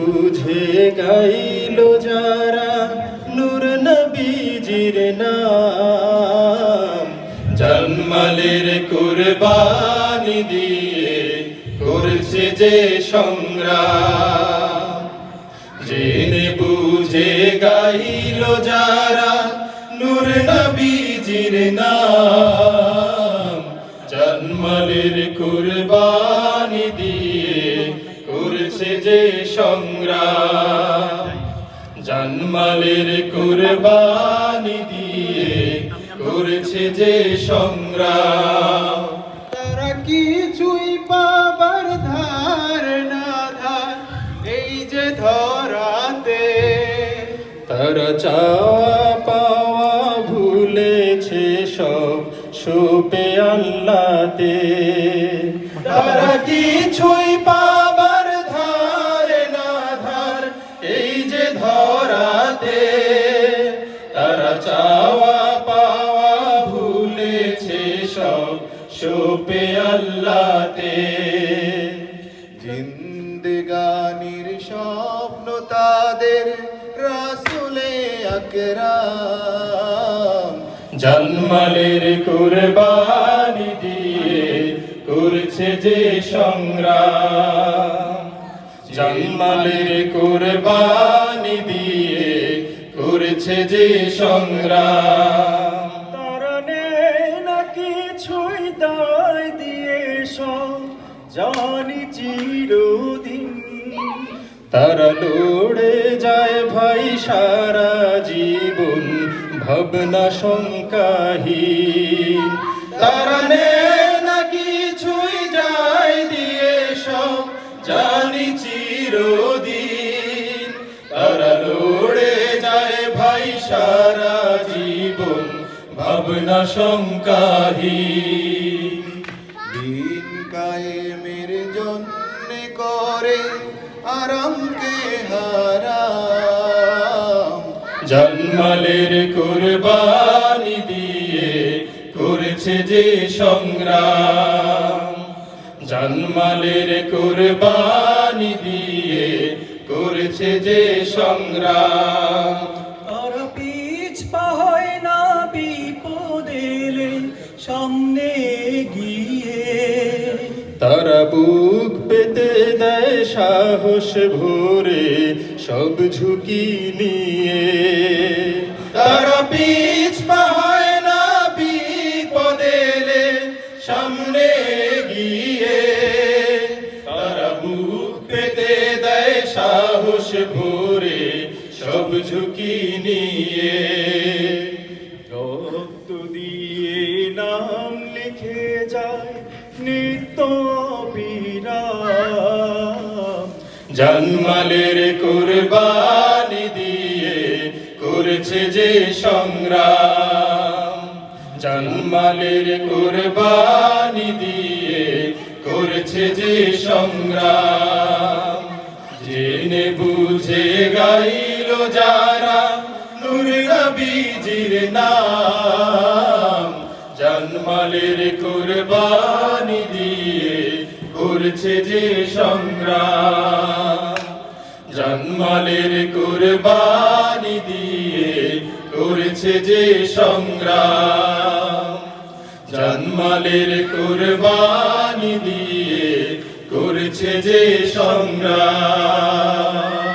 বুঝে গাইল যারা নূর নবীজির নাম। জন্মালের কুরবানি দিয়ে করছে যে সংগ্রাম। জেনে বুঝে গাইল যারা নূর নবীজির নাম। জন্মালের কুরবানি দিয়ে করছে যে সংগ্রাম। তারা কিছুই পাবার ধার না ধার এই যে ধরাতে। তারা চাওয়া পাওয়া ভুলেছে সব সুপে আল্লাতে। তারা কিছুই পাবার ধরাতে তারা চাওয়া পাওয়া ভুলেছে সব। সুপে আল্লাতে জিন্দগানির স্বপ্ন তাদের রাসুলে আকরাম। জন্মালের কুরবানি দিয়ে করছে যে সংগ্রাম। জন্মালের কুরবানি দিয়ে করছে যে সংগ্রাম। তারা নেই না কিছুই দায় দিয়ে সব জানি চিরদিন। তারা লড়ে যায় ভাই সারা জীবন ভাবনা শঙ্কাহীন। তারা না যায় সারা জীবন ভাবনা শঙ্কাহীন দিন কায়েমের জন্য করে আরামকে হারাম। জন্মালের কুরবানি দিয়ে করেছে যে সংগ্রাম। জন্মালের কুরবানি দিয়ে করেছে যে সংগ্রাম। তারা বুক পেতে দেয় সাহস ভরে সব ঝুঁকি নিয়ে। তারা পিছ পাহায় না বিপদেলে সামনে গিয়ে। তারা বুক পেতে দেয় সাহস ভরে সব ঝুঁকি নিয়ে। বিরাম। জন্মালের কুরবানি দিয়ে করেছে যে সংগ্রাম। জন্মালের কুরবানি দিয়ে করেছে যে সংগ্রাম। জেনে বুঝে গাইল যারা নূর নবীজির নাম। জন্মালের কুরবানি করছে যে সংগ্রাম। জন্মালের কুরবানি দিয়ে করেছে যে সংগ্রাম। জন্মালের কুরবানি দিয়ে করেছে যে সংগ্রাম।